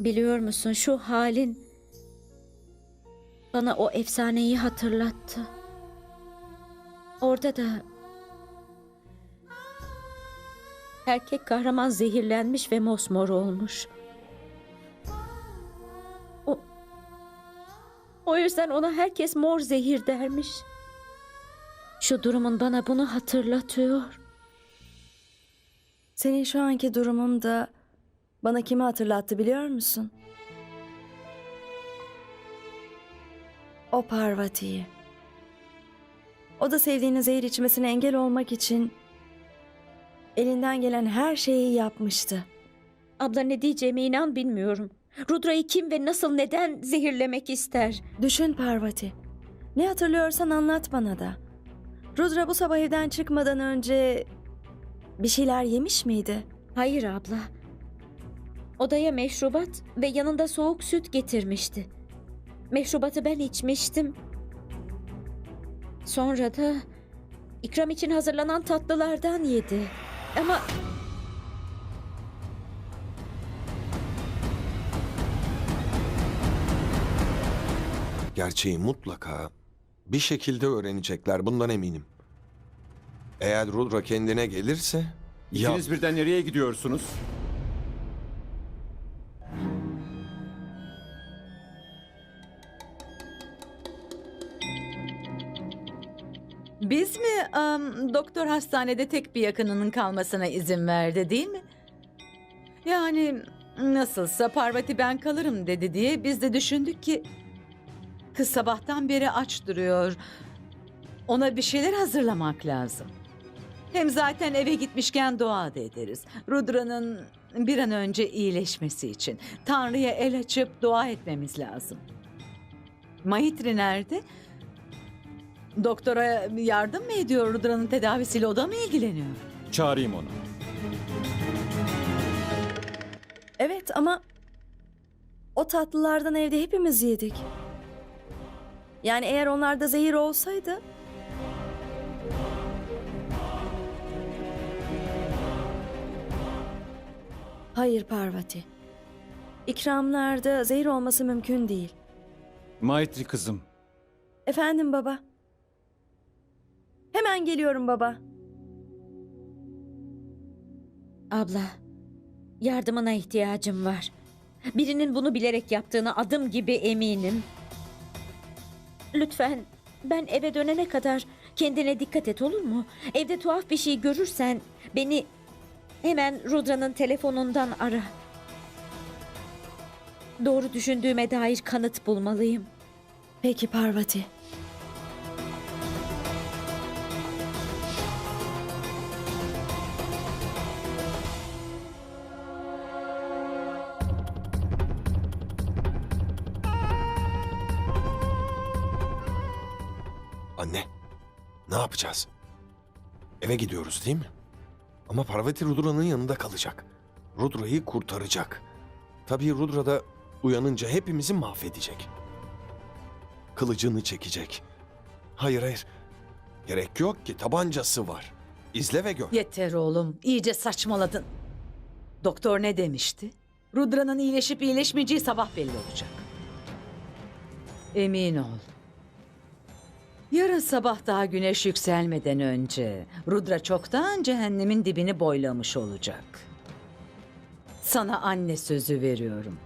Biliyor musun şu halin bana o efsaneyi hatırlattı. Orada da erkek kahraman zehirlenmiş ve mosmor olmuş. O o yüzden ona herkes mor zehir dermiş. Şu durumun bana bunu hatırlatıyor. Senin şu anki durumun da bana kimi hatırlattı biliyor musun? O Parvati'yi. O da sevdiğinin zehir içmesine engel olmak için elinden gelen her şeyi yapmıştı. Abla ne diyeceğime inan bilmiyorum. Rudra'yı kim ve nasıl neden zehirlemek ister? Düşün Parvati. Ne hatırlıyorsan anlat bana da. Rudra bu sabah evden çıkmadan önce bir şeyler yemiş miydi? Hayır abla. Odaya meşrubat ve yanında soğuk süt getirmişti. Meşrubatı ben içmiştim. Sonra da ikram için hazırlanan tatlılardan yedi. Ama Gerçeği mutlaka bir şekilde öğrenecekler bundan eminim. Eğer Rudra kendine gelirse ya İkiniz birden nereye gidiyorsunuz? Biz mi am, doktor hastanede tek bir yakınının kalmasına izin verdi değil mi? Yani nasılsa Parvati ben kalırım dedi diye biz de düşündük ki kız sabahtan beri aç duruyor. Ona bir şeyler hazırlamak lazım. Hem zaten eve gitmişken dua da ederiz. Rudra'nın bir an önce iyileşmesi için Tanrı'ya el açıp dua etmemiz lazım. Mahitri nerede? Doktora yardım mı ediyor Rudra'nın tedavisiyle o da mı ilgileniyor? Çağırayım onu. Evet ama o tatlılardan evde hepimiz yedik. Yani eğer onlarda zehir olsaydı Hayır Parvati. İkramlarda zehir olması mümkün değil. Maitri kızım. Efendim baba. Hemen geliyorum baba. abla, yardımına ihtiyacım var. Birinin bunu bilerek yaptığını adım gibi eminim. Lütfen ben eve dönene kadar kendine dikkat et olur mu? Evde tuhaf bir şey görürsen beni hemen Rudra'nın telefonundan ara. Doğru düşündüğüme dair kanıt bulmalıyım. Peki Parvati. Anne ne yapacağız? Eve gidiyoruz değil mi? Ama Parvati Rudra'nın yanında kalacak. Rudra'yı kurtaracak. Tabii Rudra da uyanınca hepimizi mahvedecek. Kılıcını çekecek. Hayır hayır. Gerek yok ki tabancası var. İzle ve gör. Yeter oğlum iyice saçmaladın. Doktor ne demişti? Rudra'nın iyileşip iyileşmeyeceği sabah belli olacak. Emin ol. Yarın sabah daha güneş yükselmeden önce Rudra çoktan cehennemin dibini boylamış olacak. Sana anne sözü veriyorum.